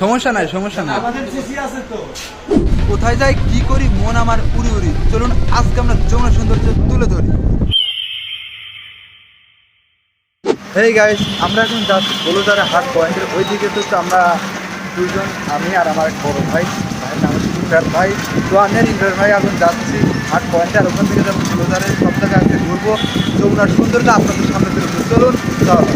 সমস্যা নাই সমস্যা নাই। আমাদের সিসি আছে তো। কোথায় যাই কি করি মন আমার উড়ি উড়ি। চলুন আজকে আমরা যমুনা সৌন্দর্য তুলে ধরি। এই গাইস আমরা এখন যাচ্ছি বলুদারে হাট পয়েন্টের ওই দিকে তো আমরা দুজন আমি আর আমার এক বড় ভাই। ভাইয়ের ইমরান ভাই। তো আমি আর ইমরান ভাই এখন যাচ্ছি হাট পয়েন্টে। আর ওখান থেকে যাব বলুদারে। সব জায়গায় আজকে ঘুরবো। যমুনার সৌন্দর্য আপনাদের সামনে তুলে চলুন চলো।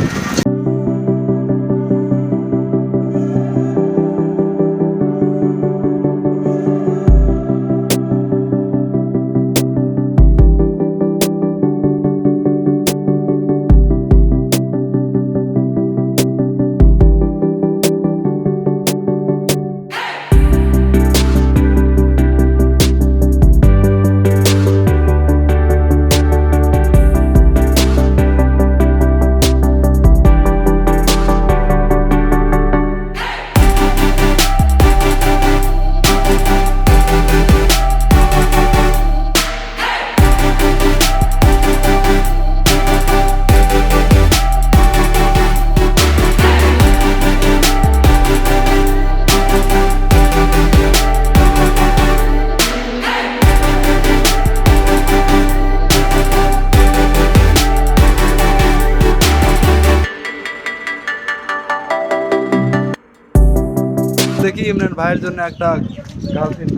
ইমরান ভাইয়ের জন্য একটা গার্লফ্রেন্ড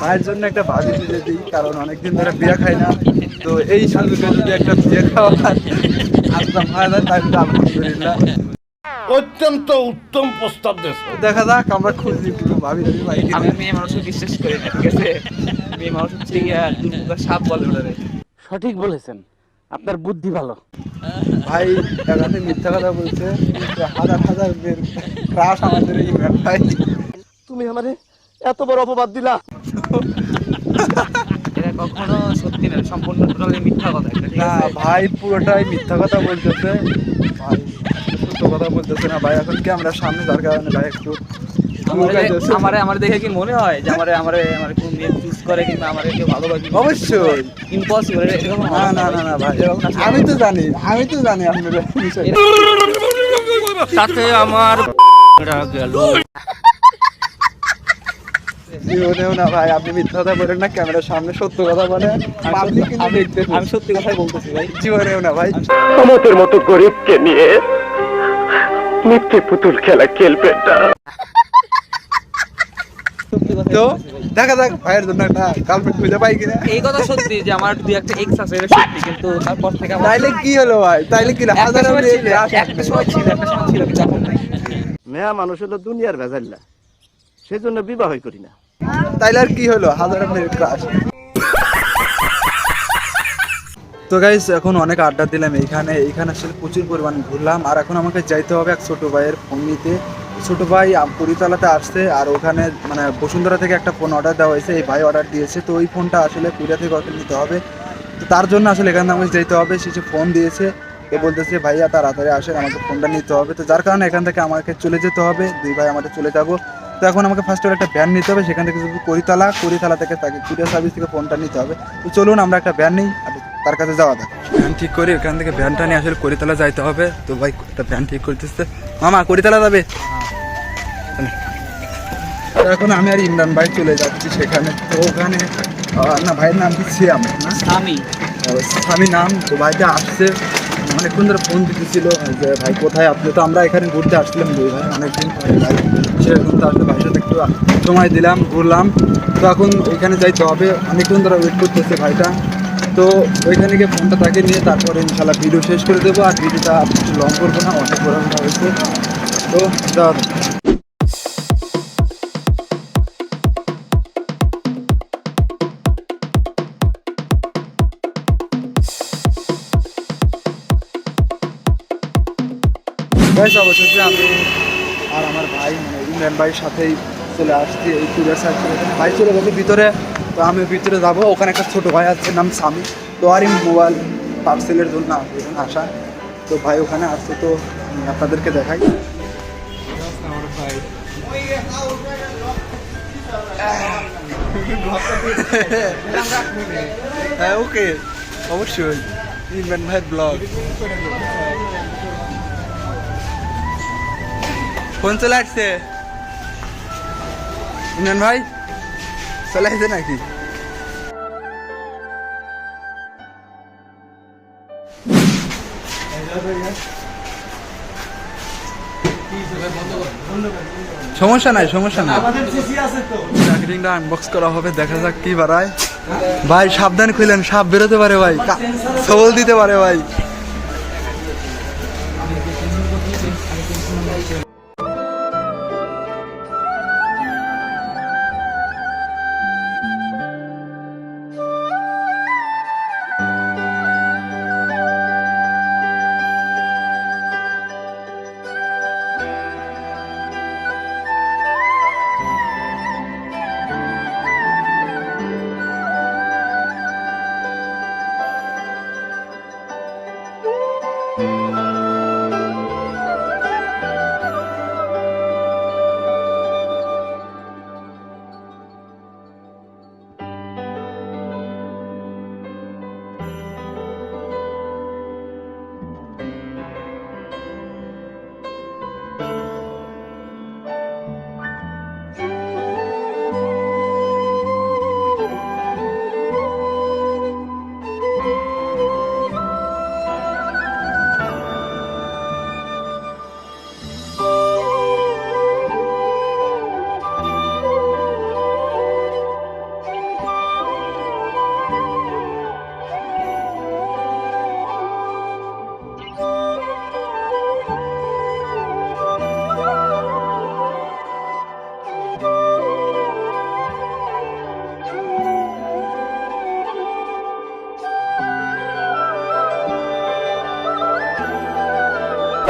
ভাইয়ের জন্য একটা ভাবি দিতে দিই কারণ অনেকদিন ধরে বিয়ে খাই না। তো এই যদি একটা বিয়ে আসলাম হয় না তাই আলহামদুলিল্লাহ। অত্যন্ত উত্তম প্রস্তাব দেশ দেখা যাক আমরা খুঁজি কিন্তু ভাবি ভাবি ভাই আমি মেয়ে মানুষকে বিশ্বাস করি না ঠিক আছে? মেয়ে মানুষ হচ্ছে গিয়া সাপ বলে সঠিক বলেছেন। আপনার বুদ্ধি ভালো। ভাই এখানে মিথ্যা কথা বলছে হাজার হাজার ক্রাশ আমাদের ইমরান ভাই তুমি আমারে এত বড় অপবাদ দিলা। এটা কখনো সত্যি না সম্পূর্ণ টোটালি মিথ্যা কথা না ভাই পুরোটাই মিথ্যা কথা বলতেছে। ভাই সত্য কথা বলতেছে না ভাই এখন কি আমরা সামনে যার কারণে ভাই একটু। আমারে আমার দেখে কি মনে হয় যে আমারে আমারে আমার কোন মেয়ে চুজ করে কিংবা আমারে কেউ ভালোবাসে অবশ্যই। ইম্পসিবল এরকম না না না না ভাই আমি তো জানি আমি তো জানি আপনার বিষয় তাতে আমার গেল। জীবনেও না ভাই আপনি মিথ্যা কথা বলেন না ক্যামেরার সামনে সত্য কথা বলেন। পাবলিক কিন্তু আমি সত্যি কথাই বলতেছি ভাই। জীবনেও না ভাই। আমাদের মতো গরিবকে নিয়ে মিথ্যে পুতুল খেলা খেলবেন না। সত্যি কথাই তো দেখা যাক ভাইয়ের জন্য একটা গার্লফ্রেন্ড খুঁজে পাই কিনা। এই কথা সত্যি যে আমার দুই একটা এক্স আছে এটা সত্যি কিন্তু তারপর থেকে আমার তাইলে কি হলো ভাই? তাইলে কি হাজার একটা সময় ছিল একটা সময় ছিল কিন্তু এখন নাই। মেয়া মানুষ হলো দুনিয়ার ভেজাল্লা সেজন্য বিবাহ করি না। তাইলে আর কি হলো? হাজার মেয়ের ক্রাশ তো গাইস এখন অনেক আড্ডা দিলাম এইখানে এইখানে আসলে প্রচুর পরিমাণ ঘুরলাম। আর এখন আমাকে যাইতে হবে এক ছোট ভাইয়ের ফোন নিতে। ছোট ভাই পুরীতলাতে আসছে আর ওখানে মানে বসুন্ধরা থেকে একটা ফোন অর্ডার দেওয়া হয়েছে। এই ভাই অর্ডার দিয়েছে। তো ওই ফোনটা আসলে পুরিয়া থেকে অর্ডার নিতে হবে। তো তার জন্য আসলে এখানে আমাকে যেতে হবে। সে যে ফোন দিয়েছে, এ বলতেছে, ভাইয়া তার তাড়াতাড়ি আসেন, আমাকে ফোনটা নিতে হবে। তো যার কারণে এখান থেকে আমাকে চলে যেতে হবে। দুই ভাই আমাদের চলে যাব। তো এখন আমাকে ফার্স্ট একটা ভ্যান নিতে হবে। সেখান থেকে শুধু করিতলা করিতলা থেকে তাকে কুরিয়ার সার্ভিস থেকে ফোনটা নিতে হবে। তো চলুন, আমরা একটা ভ্যান নিই। আর তার কাছে যাওয়া যাক। ভ্যান ঠিক করি এখান থেকে ভ্যানটা নিয়ে আসলে করিতলা যাইতে হবে। তো ভাই, একটা ভ্যান ঠিক করতেছে। মামা করিতলা যাবে? এখন আমি আর ইমরান ভাই চলে যাচ্ছি সেখানে। তো ওখানে না ভাইয়ের নাম কি? সিয়াম না? আমি আমি নাম তো ভাইটা আসছে। অনেকক্ষণ ধরে ফোন দিতেছিল যে ভাই কোথায় আপনি? তো আমরা এখানে ঘুরতে আসছিলাম দুই ভাই অনেকদিন সেরকম তো আসলে ভাইয়ের সাথে একটু সময় দিলাম ঘুরলাম। তো এখন ওইখানে যাইতে হবে। অনেকক্ষণ ধরে ওয়েট করতেছে ভাইটা। তো ওইখানে গিয়ে ফোনটা তাকে নিয়ে তারপরে ইনশাল্লাহ ভিডিও শেষ করে দেবো। আর ভিডিওটা একটু লং করব না অনেক বড় বড় হয়েছে। তো গাইস অবশেষে আমি আর আমার ভাই মানে ভাইয়ের সাথেই চলে আসছি এই থেকে। ভাই চলে গেছে ভিতরে, তো আমি ভিতরে যাব। ওখানে একটা ছোট ভাই আছে, নাম সামি। তো আর মোবাইল পার্সেলের জন্য আসা। তো ভাই ওখানে আসছে তো আপনাদেরকে দেখাই। হ্যাঁ ওকে। অবশ্যই। ইমরান ভাই ব্লগ ফোন চলে আসছে। ইমরান ভাই চলে আসছে নাকি? সমস্যা নাই সমস্যা নাই। চাকরিটা আনবক্স করা হবে দেখা যাক কি বাড়ায়। ভাই সাবধান খুলেন সাপ বেরোতে পারে ভাই। সবল দিতে পারে ভাই।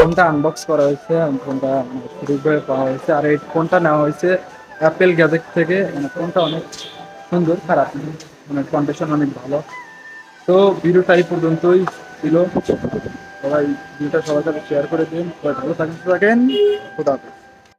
ফোনটা আনবক্স করা হয়েছে ফোনটা ফ্রিভাবে পাওয়া হয়েছে। আর এই ফোনটা নেওয়া হয়েছে অ্যাপেল গ্যাজেট থেকে। মানে ফোনটা অনেক সুন্দর, খারাপ মানে কন্ডিশন অনেক ভালো। তো ভিডিওটা এই পর্যন্তই ছিল। সবাই ভিডিওটা সবার সাথে শেয়ার করে দিন। সবাই ভালো থাকেন থাকেন খুদা।